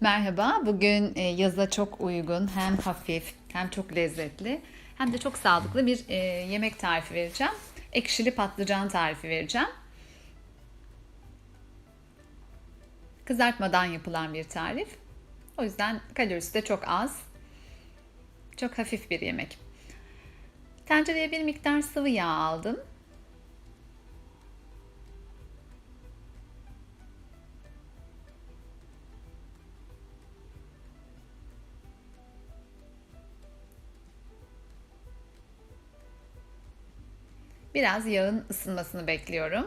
Merhaba, bugün e, yaza çok uygun, hem hafif, hem çok lezzetli, hem de çok sağlıklı bir e, yemek tarifi vereceğim. Ekşili patlıcan tarifi vereceğim. Kızartmadan yapılan bir tarif. O yüzden kalorisi de çok az. Çok hafif bir yemek. Tencereye bir miktar sıvı yağ aldım. Biraz yağın ısınmasını bekliyorum.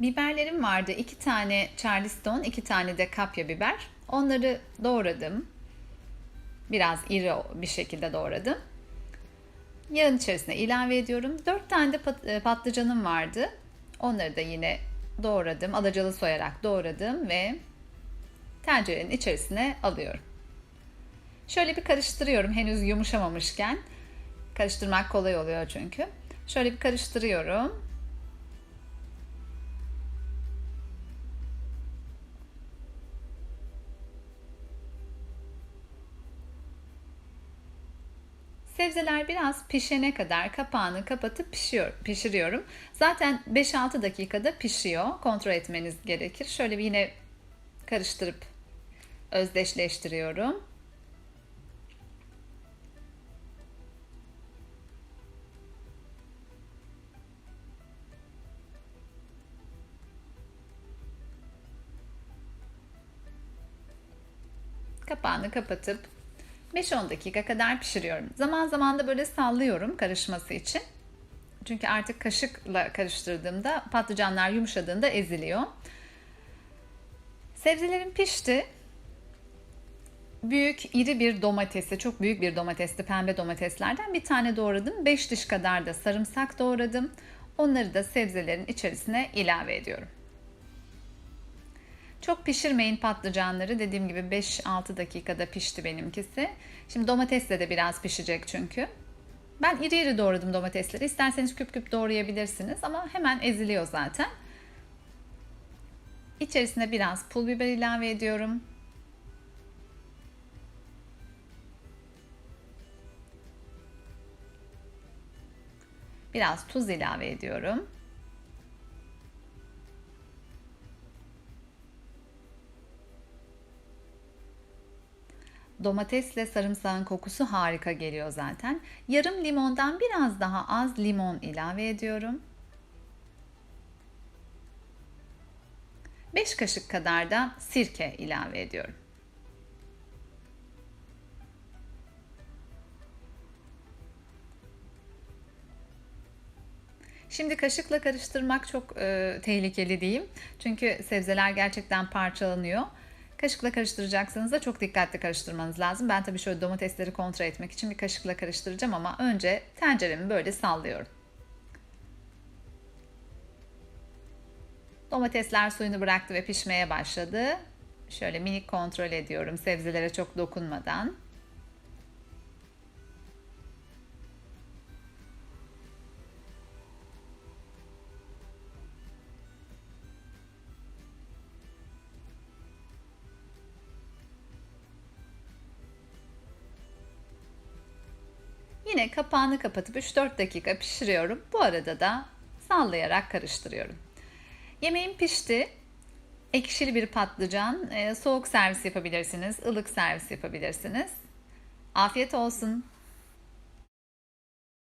Biberlerim vardı. iki tane Charleston, iki tane de kapya biber. Onları doğradım. Biraz iri bir şekilde doğradım. Yağın içerisine ilave ediyorum. Dört tane de pat- patlıcanım vardı. Onları da yine doğradım. Alacalı soyarak doğradım ve tencerenin içerisine alıyorum. Şöyle bir karıştırıyorum henüz yumuşamamışken. Karıştırmak kolay oluyor çünkü. Şöyle bir karıştırıyorum. Sebzeler biraz pişene kadar kapağını kapatıp pişiyor, pişiriyorum. Zaten 5-6 dakikada pişiyor. Kontrol etmeniz gerekir. Şöyle bir yine karıştırıp özdeşleştiriyorum. Kapağını kapatıp 5-10 dakika kadar pişiriyorum. Zaman zaman da böyle sallıyorum karışması için. Çünkü artık kaşıkla karıştırdığımda patlıcanlar yumuşadığında eziliyor. Sebzelerim pişti. Büyük, iri bir domatesi, çok büyük bir domatesti, pembe domateslerden bir tane doğradım. 5 diş kadar da sarımsak doğradım. Onları da sebzelerin içerisine ilave ediyorum. Çok pişirmeyin patlıcanları. Dediğim gibi 5-6 dakikada pişti benimkisi. Şimdi domatesle de biraz pişecek çünkü. Ben iri iri doğradım domatesleri. İsterseniz küp küp doğrayabilirsiniz ama hemen eziliyor zaten. İçerisine biraz pul biber ilave ediyorum. Biraz tuz ilave ediyorum. Domatesle sarımsağın kokusu harika geliyor zaten. Yarım limondan biraz daha az limon ilave ediyorum. 5 kaşık kadar da sirke ilave ediyorum. Şimdi kaşıkla karıştırmak çok e, tehlikeli diyeyim. Çünkü sebzeler gerçekten parçalanıyor. Kaşıkla karıştıracaksınız da çok dikkatli karıştırmanız lazım. Ben tabii şöyle domatesleri kontrol etmek için bir kaşıkla karıştıracağım ama önce tenceremi böyle sallıyorum. Domatesler suyunu bıraktı ve pişmeye başladı. Şöyle minik kontrol ediyorum sebzelere çok dokunmadan. Yine kapağını kapatıp 3-4 dakika pişiriyorum. Bu arada da sallayarak karıştırıyorum. Yemeğim pişti. Ekşili bir patlıcan. Soğuk servis yapabilirsiniz, ılık servis yapabilirsiniz. Afiyet olsun.